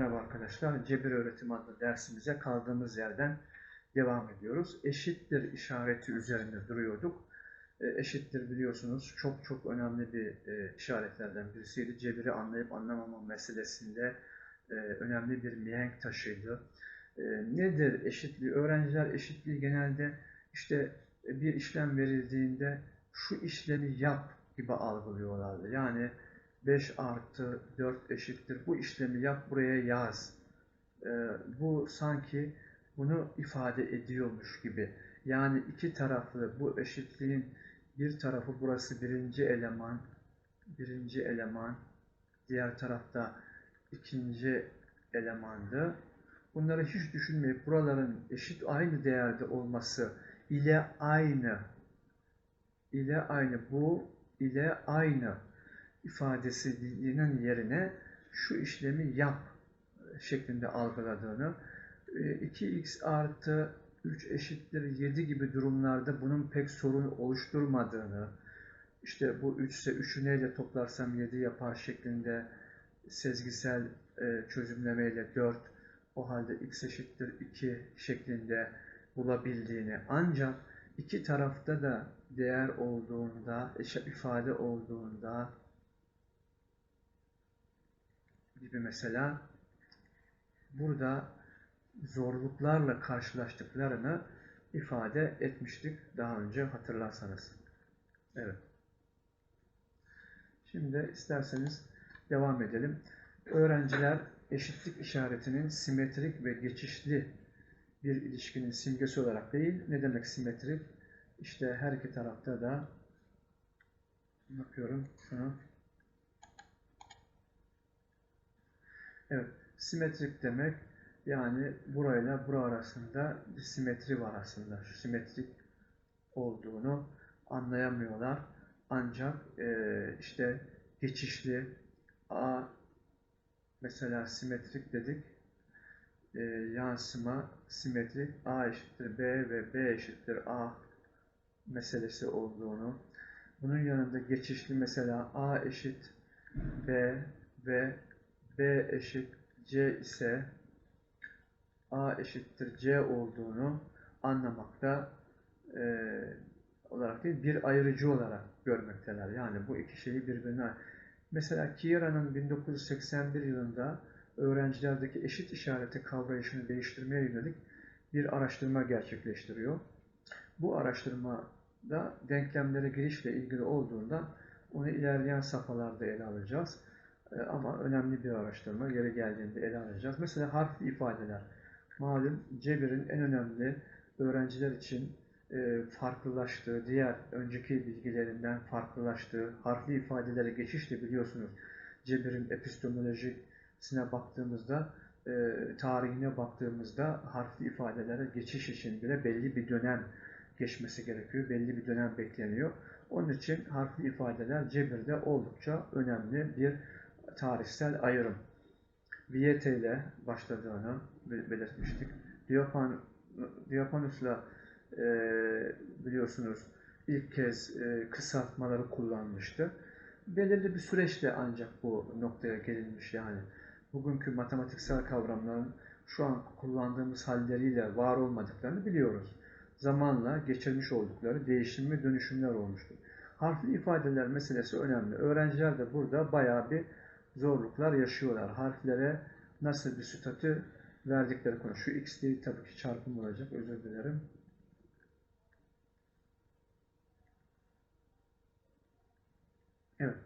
arkadaşlar. Cebir öğretim adlı dersimize kaldığımız yerden devam ediyoruz. Eşittir işareti üzerinde duruyorduk. E, eşittir biliyorsunuz çok çok önemli bir e, işaretlerden birisiydi. Cebiri anlayıp anlamama meselesinde e, önemli bir mihenk taşıydı. Nedir eşitliği? Öğrenciler eşitliği genelde işte bir işlem verildiğinde şu işlemi yap gibi algılıyorlardı. Yani 5 artı 4 eşittir. Bu işlemi yap buraya yaz. Bu sanki bunu ifade ediyormuş gibi. Yani iki taraflı bu eşitliğin bir tarafı burası birinci eleman, birinci eleman, diğer tarafta ikinci elemandı. Bunları hiç düşünmeyip buraların eşit aynı değerde olması ile aynı ile aynı bu ile aynı ifadesinin yerine şu işlemi yap şeklinde algıladığını 2x artı 3 eşittir 7 gibi durumlarda bunun pek sorun oluşturmadığını, işte bu 3 ise 3'ü neyle toplarsam 7 yapar şeklinde sezgisel e, çözümlemeyle 4, o halde x eşittir 2 şeklinde bulabildiğini. Ancak iki tarafta da değer olduğunda, ifade olduğunda gibi mesela burada zorluklarla karşılaştıklarını ifade etmiştik daha önce hatırlarsanız. Evet. Şimdi isterseniz devam edelim. Öğrenciler eşitlik işaretinin simetrik ve geçişli bir ilişkinin simgesi olarak değil, ne demek simetrik? İşte her iki tarafta da bakıyorum şunu. Evet, simetrik demek yani burayla bura arasında simetri var aslında. Şu simetrik olduğunu anlayamıyorlar. Ancak e, işte geçişli A mesela simetrik dedik. E, yansıma simetrik A eşittir B ve B eşittir A meselesi olduğunu bunun yanında geçişli mesela A eşit B ve B eşit C ise A eşittir C olduğunu anlamakta e, olarak değil, bir ayırıcı olarak görmekteler. Yani bu iki şeyi birbirine Mesela Kiera'nın 1981 yılında öğrencilerdeki eşit işareti kavrayışını değiştirmeye yönelik bir araştırma gerçekleştiriyor. Bu araştırmada denklemlere girişle ilgili olduğundan onu ilerleyen safhalarda ele alacağız. Ama önemli bir araştırma, yeri geldiğinde ele alacağız. Mesela harfli ifadeler. Malum Cebir'in en önemli öğrenciler için e, farklılaştığı, diğer önceki bilgilerinden farklılaştığı harfli ifadelere geçişle biliyorsunuz Cebir'in epistemolojisine baktığımızda, e, tarihine baktığımızda harfli ifadelere geçiş için bile belli bir dönem geçmesi gerekiyor, belli bir dönem bekleniyor. Onun için harfli ifadeler Cebir'de oldukça önemli bir tarihsel ayrım. Viete ile başladığını belirtmiştik. Diopan, Diopanus'la e, biliyorsunuz ilk kez e, kısaltmaları kullanmıştı. Belirli bir süreçte ancak bu noktaya gelinmiş yani. Bugünkü matematiksel kavramların şu an kullandığımız halleriyle var olmadıklarını biliyoruz. Zamanla geçirmiş oldukları değişim ve dönüşümler olmuştur. Harfli ifadeler meselesi önemli. Öğrenciler de burada bayağı bir zorluklar yaşıyorlar. Harflere nasıl bir statü verdikleri konu. Şu x değil tabii ki çarpım olacak. Özür dilerim. Evet.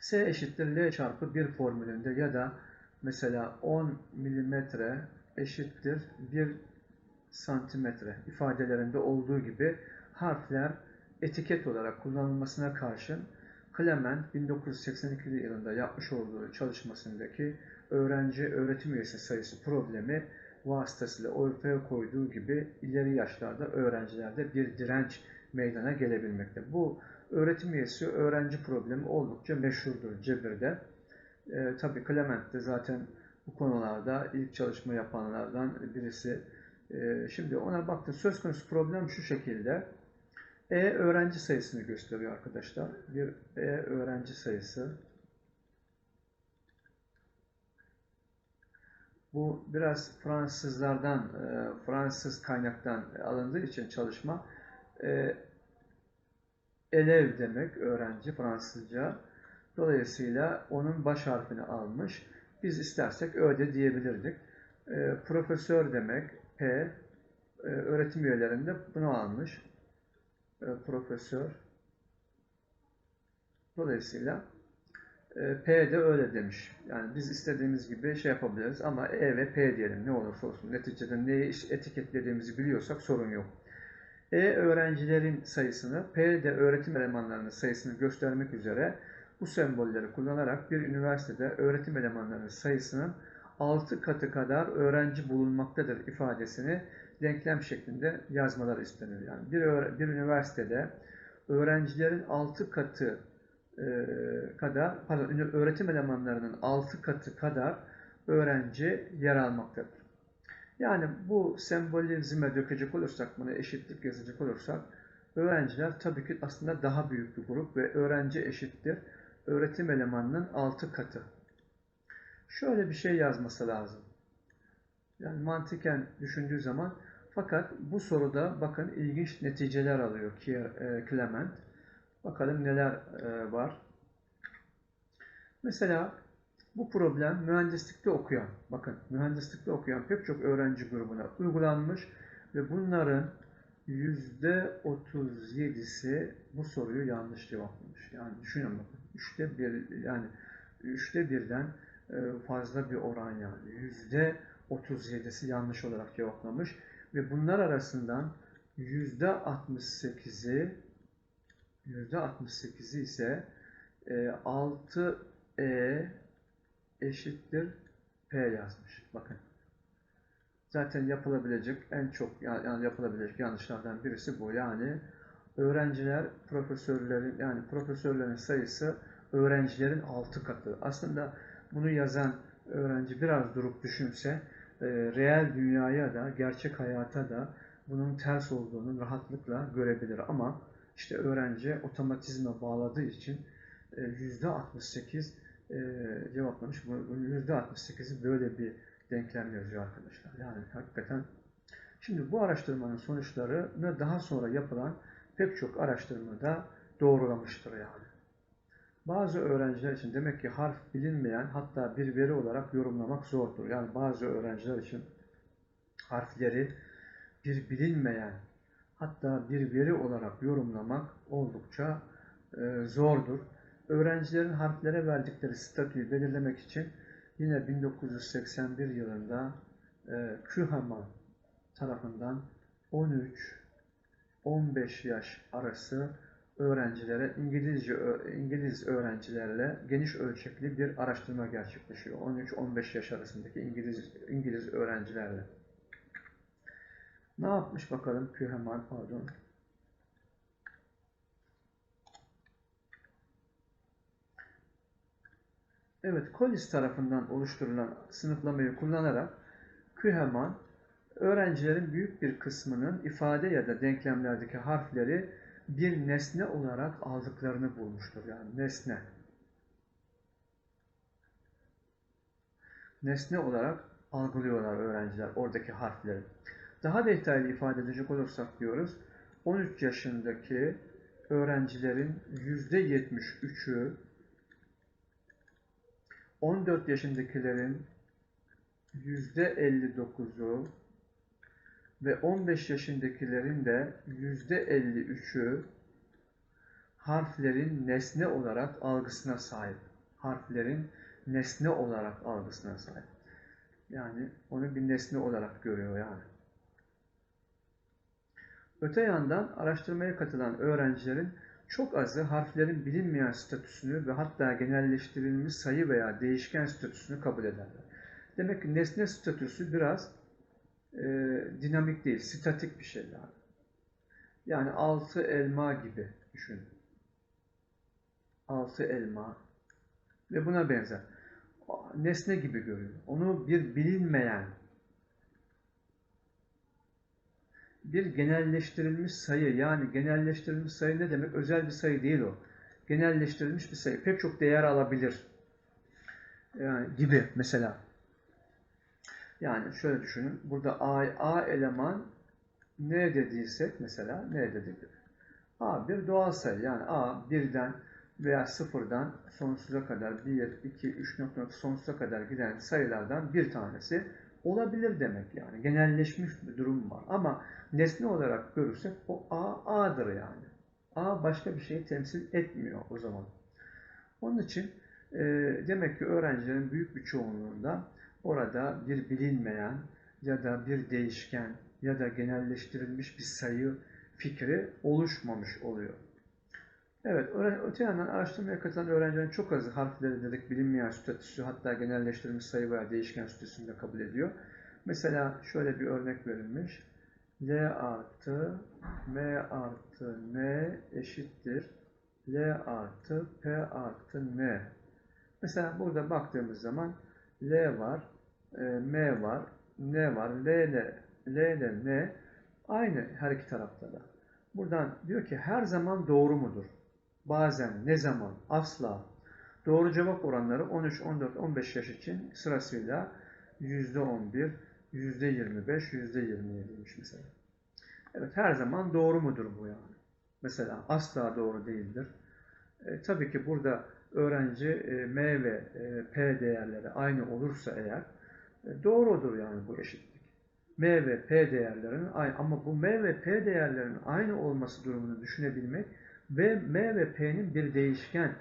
S eşittir L çarpı 1 formülünde ya da mesela 10 milimetre eşittir 1 santimetre ifadelerinde olduğu gibi harfler etiket olarak kullanılmasına karşın Clement 1982 yılında yapmış olduğu çalışmasındaki öğrenci öğretim üyesi sayısı problemi vasıtasıyla ortaya koyduğu gibi ileri yaşlarda öğrencilerde bir direnç meydana gelebilmekte. Bu öğretim üyesi öğrenci problemi oldukça meşhurdur Cebir'de. E, Tabi Clement de zaten bu konularda ilk çalışma yapanlardan birisi. E, şimdi ona baktı. Söz konusu problem şu şekilde. E öğrenci sayısını gösteriyor arkadaşlar. Bir E öğrenci sayısı Bu biraz Fransızlardan, e, Fransız kaynaktan alındığı için çalışma. E, elev demek öğrenci Fransızca. Dolayısıyla onun baş harfini almış. Biz istersek öyle diyebilirdik. E, profesör demek P. Öğretim üyelerinde bunu almış. E, profesör. Dolayısıyla e, P de öyle demiş. Yani biz istediğimiz gibi şey yapabiliriz ama E ve P diyelim ne olursa olsun. Neticede neyi etiketlediğimizi biliyorsak sorun yok. E öğrencilerin sayısını, P de öğretim elemanlarının sayısını göstermek üzere bu sembolleri kullanarak bir üniversitede öğretim elemanlarının sayısının 6 katı kadar öğrenci bulunmaktadır ifadesini denklem şeklinde yazmalar istenir. Yani bir, bir üniversitede öğrencilerin 6 katı e, kadar, pardon, öğretim elemanlarının 6 katı kadar öğrenci yer almaktadır. Yani bu sembolizme dökecek olursak, bunu eşitlik yazacak olursak, öğrenciler tabii ki aslında daha büyük bir grup ve öğrenci eşittir öğretim elemanının 6 katı. Şöyle bir şey yazması lazım. Yani mantıken düşündüğü zaman fakat bu soruda bakın ilginç neticeler alıyor e, Clement. Bakalım neler e, var. Mesela bu problem mühendislikte okuyan, bakın mühendislikte okuyan pek çok öğrenci grubuna uygulanmış ve bunların %37'si bu soruyu yanlış cevaplamış. Yani düşünün bakın. Üçte bir, yani üçte birden e, fazla bir oran yani. Yüzde 37'si yanlış olarak cevaplamış ve bunlar arasından yüzde 68'i %68'i ise e, 6E eşittir P yazmış. Bakın. Zaten yapılabilecek en çok yani yapılabilecek yanlışlardan birisi bu. Yani öğrenciler profesörlerin yani profesörlerin sayısı öğrencilerin 6 katı. Aslında bunu yazan öğrenci biraz durup düşünse e, reel dünyaya da gerçek hayata da bunun ters olduğunu rahatlıkla görebilir ama işte öğrenci otomatizme bağladığı için %68 e, e, cevaplamış. Bu %68'i böyle bir denklem yazıyor arkadaşlar. Yani hakikaten şimdi bu araştırmanın sonuçlarını daha sonra yapılan pek çok araştırmada doğrulamıştır yani. Bazı öğrenciler için demek ki harf bilinmeyen hatta bir veri olarak yorumlamak zordur. Yani bazı öğrenciler için harfleri bir bilinmeyen hatta bir veri olarak yorumlamak oldukça e, zordur. Öğrencilerin harflere verdikleri statüyü belirlemek için yine 1981 yılında e, Kühaman tarafından 13-15 yaş arası öğrencilere İngilizce İngiliz öğrencilerle geniş ölçekli bir araştırma gerçekleşiyor. 13-15 yaş arasındaki İngiliz İngiliz öğrencilerle. Ne yapmış bakalım Küheman pardon. Evet, Collis tarafından oluşturulan sınıflamayı kullanarak Küheman öğrencilerin büyük bir kısmının ifade ya da denklemlerdeki harfleri bir nesne olarak aldıklarını bulmuştur. Yani nesne. Nesne olarak algılıyorlar öğrenciler oradaki harfleri. Daha detaylı ifade edecek olursak diyoruz, 13 yaşındaki öğrencilerin %73'ü 14 yaşındakilerin %59'u ve 15 yaşındakilerin de %53'ü harflerin nesne olarak algısına sahip. Harflerin nesne olarak algısına sahip. Yani onu bir nesne olarak görüyor yani. Öte yandan araştırmaya katılan öğrencilerin çok azı harflerin bilinmeyen statüsünü ve hatta genelleştirilmiş sayı veya değişken statüsünü kabul ederler. Demek ki nesne statüsü biraz e, dinamik değil, statik bir şey yani. Altı elma gibi düşün. Altı elma ve buna benzer. Nesne gibi görüyor. Onu bir bilinmeyen bir genelleştirilmiş sayı yani genelleştirilmiş sayı ne demek? Özel bir sayı değil o. Genelleştirilmiş bir sayı. Pek çok değer alabilir. Yani gibi mesela. Yani şöyle düşünün. Burada A, A eleman ne dediysek mesela ne dedik? A bir doğal sayı. Yani A birden veya sıfırdan sonsuza kadar 1, 2, 3 nokta nokta sonsuza kadar giden sayılardan bir tanesi olabilir demek yani. Genelleşmiş bir durum var. Ama nesne olarak görürsek o A, A'dır yani. A başka bir şeyi temsil etmiyor o zaman. Onun için e, demek ki öğrencilerin büyük bir çoğunluğunda orada bir bilinmeyen ya da bir değişken ya da genelleştirilmiş bir sayı fikri oluşmamış oluyor. Evet, öte yandan araştırmaya katılan öğrencilerin çok azı harfleri dedik bilinmeyen statüsü hatta genelleştirilmiş sayı veya değişken statüsünde kabul ediyor. Mesela şöyle bir örnek verilmiş. L artı M artı N eşittir L artı P artı N. Mesela burada baktığımız zaman L var, e, M var, N var, L ile, L ile N aynı her iki tarafta da. Buradan diyor ki her zaman doğru mudur? Bazen, ne zaman, asla. Doğru cevap oranları 13, 14, 15 yaş için sırasıyla %11, %25, %27'ymiş mesela. Evet her zaman doğru mudur bu yani? Mesela asla doğru değildir. E, tabii ki burada öğrenci e, M ve e, P değerleri aynı olursa eğer e, doğrudur yani bu eşitlik. M ve P değerlerinin aynı ama bu M ve P değerlerinin aynı olması durumunu düşünebilmek ve M ve P'nin bir değişken,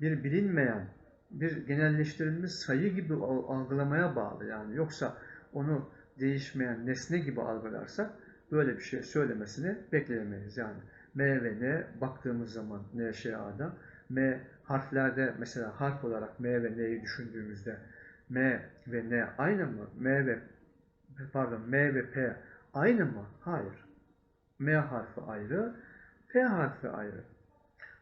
bir bilinmeyen, bir genelleştirilmiş sayı gibi algılamaya bağlı yani. Yoksa onu değişmeyen nesne gibi algılarsak böyle bir şey söylemesini bekleyemeyiz. Yani M ve N baktığımız zaman NŞA'da M harflerde mesela harf olarak M ve N'yi düşündüğümüzde M ve N aynı mı? M ve pardon M ve P aynı mı? Hayır. M harfi ayrı, P harfi ayrı.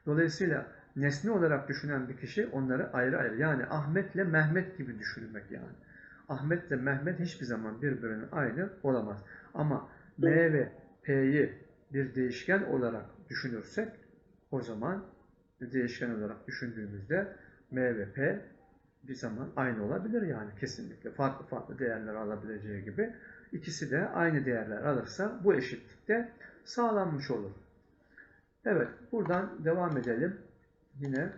Dolayısıyla nesne olarak düşünen bir kişi onları ayrı ayrı. Yani Ahmet ile Mehmet gibi düşünmek yani. Ahmet ile Mehmet hiçbir zaman birbirinin aynı olamaz. Ama M ve P'yi bir değişken olarak düşünürsek o zaman değişken olarak düşündüğümüzde M ve P bir zaman aynı olabilir yani kesinlikle. Farklı farklı değerler alabileceği gibi. ikisi de aynı değerler alırsa bu eşitlikte sağlanmış olur. Evet, buradan devam edelim. Yine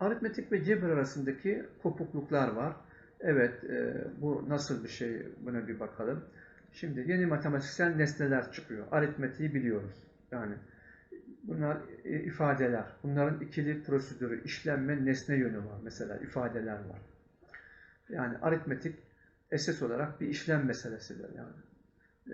aritmetik ve cebir arasındaki kopukluklar var. Evet, e, bu nasıl bir şey buna bir bakalım. Şimdi yeni matematiksel nesneler çıkıyor. Aritmetiği biliyoruz. Yani bunlar e, ifadeler. Bunların ikili prosedürü, işlenme, nesne yönü var. Mesela ifadeler var. Yani aritmetik esas olarak bir işlem meselesidir yani.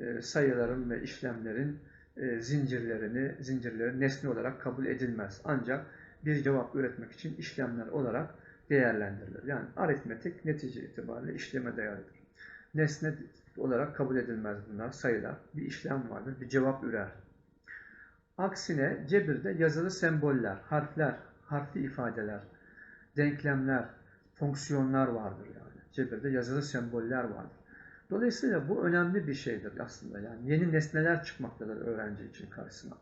E, sayıların ve işlemlerin e, zincirlerini, zincirleri nesne olarak kabul edilmez. Ancak bir cevap üretmek için işlemler olarak değerlendirilir. Yani aritmetik netice itibariyle işleme dayalıdır. Nesne olarak kabul edilmez bunlar, sayılar. Bir işlem vardır, bir cevap ürer. Aksine cebirde yazılı semboller, harfler, harfli ifadeler, denklemler, fonksiyonlar vardır yani. Cebirde yazılı semboller vardır. Dolayısıyla bu önemli bir şeydir aslında. Yani yeni nesneler çıkmaktadır öğrenci için karşısına.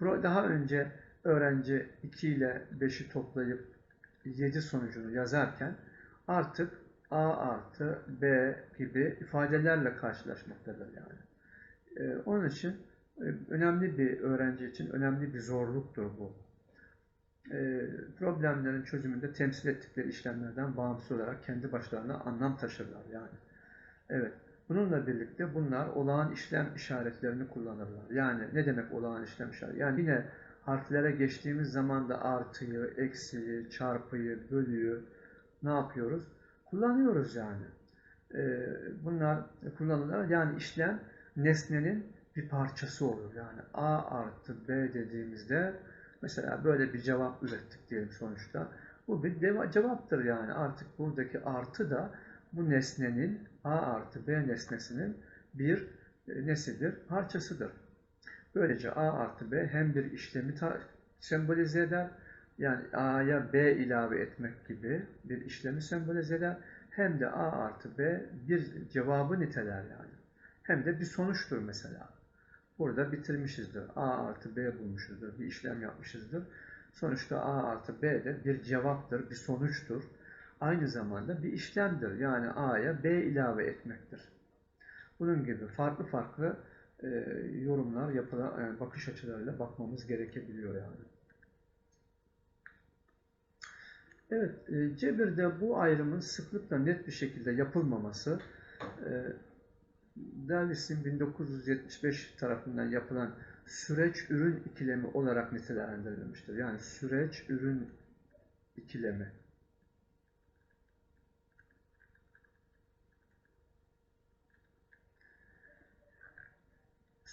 Daha önce öğrenci 2 ile 5'i toplayıp 7 sonucunu yazarken artık A artı B gibi ifadelerle karşılaşmaktadır yani. Ee, onun için e, önemli bir öğrenci için önemli bir zorluktur bu. Ee, problemlerin çözümünde temsil ettikleri işlemlerden bağımsız olarak kendi başlarına anlam taşırlar yani. Evet. Bununla birlikte bunlar olağan işlem işaretlerini kullanırlar. Yani ne demek olağan işlem işareti? Yani yine harflere geçtiğimiz zaman da artıyı, eksiyi, çarpıyı, bölüyü ne yapıyoruz? Kullanıyoruz yani. Ee, bunlar kullanılır. Yani işlem nesnenin bir parçası olur. Yani A artı B dediğimizde mesela böyle bir cevap ürettik diyelim sonuçta. Bu bir cevaptır yani. Artık buradaki artı da bu nesnenin A artı B nesnesinin bir e, nesidir? Parçasıdır. Böylece A artı B hem bir işlemi sembolize eder, yani A'ya B ilave etmek gibi bir işlemi sembolize eder, hem de A artı B bir cevabı niteler yani. Hem de bir sonuçtur mesela. Burada bitirmişizdir. A artı B bulmuşuzdur, bir işlem yapmışızdır. Sonuçta A artı B de bir cevaptır, bir sonuçtur. Aynı zamanda bir işlemdir. Yani A'ya B ilave etmektir. Bunun gibi farklı farklı e, yorumlar, yapılan, yani bakış açılarıyla bakmamız gerekebiliyor yani. Evet, e, Cebir'de bu ayrımın sıklıkla net bir şekilde yapılmaması, e, Davis'in 1975 tarafından yapılan süreç ürün ikilemi olarak nitelendirilmiştir. Yani süreç ürün ikilemi.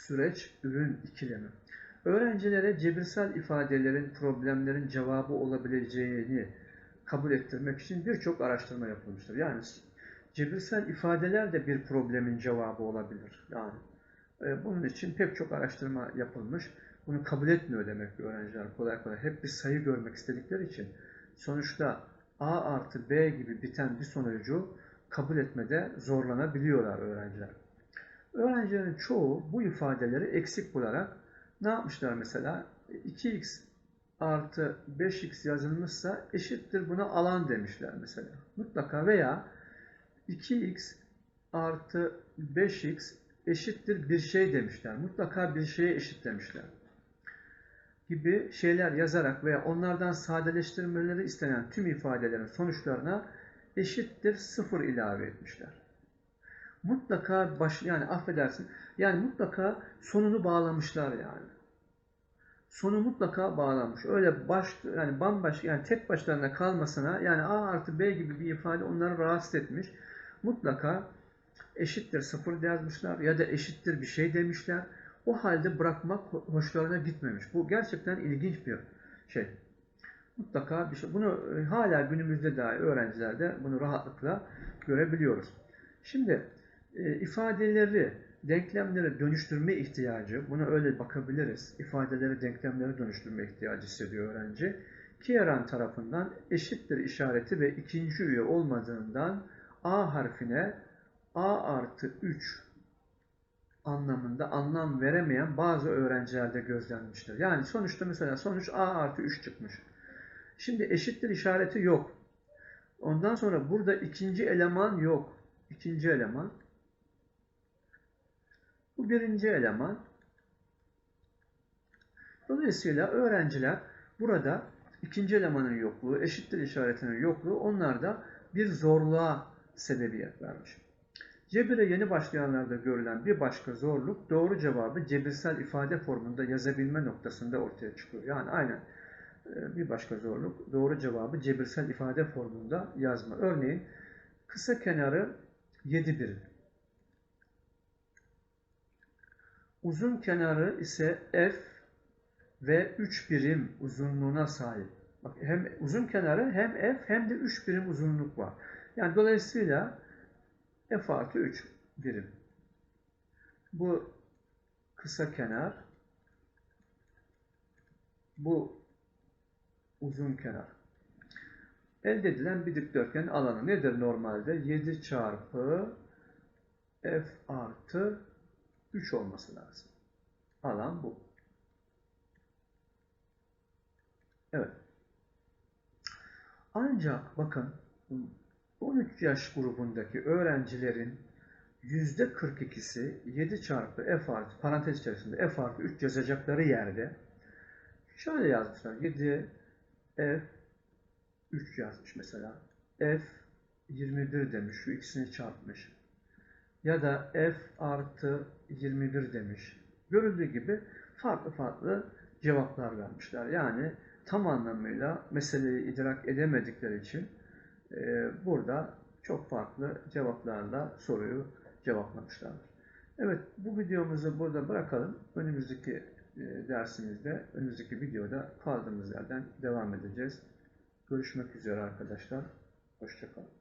Süreç ürün ikilemi. Öğrencilere cebirsel ifadelerin problemlerin cevabı olabileceğini kabul ettirmek için birçok araştırma yapılmıştır. Yani cebirsel ifadeler de bir problemin cevabı olabilir. Yani e, bunun için pek çok araştırma yapılmış. Bunu kabul etmiyor demek ki öğrenciler kolay kolay. Hep bir sayı görmek istedikleri için sonuçta A artı B gibi biten bir sonucu kabul etmede zorlanabiliyorlar öğrenciler. Öğrencilerin çoğu bu ifadeleri eksik bularak ne yapmışlar mesela? 2x artı 5x yazılmışsa eşittir buna alan demişler mesela. Mutlaka veya 2x artı 5x eşittir bir şey demişler. Mutlaka bir şeye eşit demişler. Gibi şeyler yazarak veya onlardan sadeleştirmeleri istenen tüm ifadelerin sonuçlarına eşittir sıfır ilave etmişler. Mutlaka baş, yani affedersin, yani mutlaka sonunu bağlamışlar yani. Sonu mutlaka bağlanmış. Öyle baş, yani bambaşka, yani tek başlarına kalmasına, yani A artı B gibi bir ifade onları rahatsız etmiş. Mutlaka eşittir sıfır yazmışlar ya da eşittir bir şey demişler. O halde bırakmak hoşlarına gitmemiş. Bu gerçekten ilginç bir şey. Mutlaka bir şey. Bunu e, hala günümüzde dahi öğrencilerde bunu rahatlıkla görebiliyoruz. Şimdi e, ifadeleri, denklemleri dönüştürme ihtiyacı, buna öyle bakabiliriz. İfadeleri, denklemleri dönüştürme ihtiyacı hissediyor öğrenci. Kieran tarafından eşittir işareti ve ikinci üye olmadığından A harfine A artı 3 anlamında anlam veremeyen bazı öğrencilerde gözlenmiştir. Yani sonuçta mesela sonuç A artı 3 çıkmış. Şimdi eşittir işareti yok. Ondan sonra burada ikinci eleman yok. İkinci eleman. Bu birinci eleman. Dolayısıyla öğrenciler burada ikinci elemanın yokluğu, eşittir işaretinin yokluğu onlarda bir zorluğa sebebiyet vermiş. Cebire yeni başlayanlarda görülen bir başka zorluk doğru cevabı cebirsel ifade formunda yazabilme noktasında ortaya çıkıyor. Yani aynen e, bir başka zorluk doğru cevabı cebirsel ifade formunda yazma. Örneğin kısa kenarı 7 birim. Uzun kenarı ise f ve 3 birim uzunluğuna sahip. Bak hem uzun kenarı hem f hem de 3 birim uzunluk var. Yani dolayısıyla f artı 3 birim. Bu kısa kenar, bu uzun kenar. Elde edilen bir dikdörtgen alanı nedir normalde? 7 çarpı f artı 3 olması lazım. Alan bu. Evet. Ancak bakın 13 yaş grubundaki öğrencilerin %42'si 7 çarpı f artı parantez içerisinde f artı 3 yazacakları yerde şöyle yazmışlar. 7 f 3 yazmış mesela. f 21 demiş. Şu ikisini çarpmış. Ya da f artı 21 demiş. Görüldüğü gibi farklı farklı cevaplar vermişler. Yani tam anlamıyla meseleyi idrak edemedikleri için e, burada çok farklı cevaplarla soruyu cevaplamışlardır. Evet bu videomuzu burada bırakalım. Önümüzdeki e, dersimizde, önümüzdeki videoda kaldığımız yerden devam edeceğiz. Görüşmek üzere arkadaşlar. Hoşçakalın.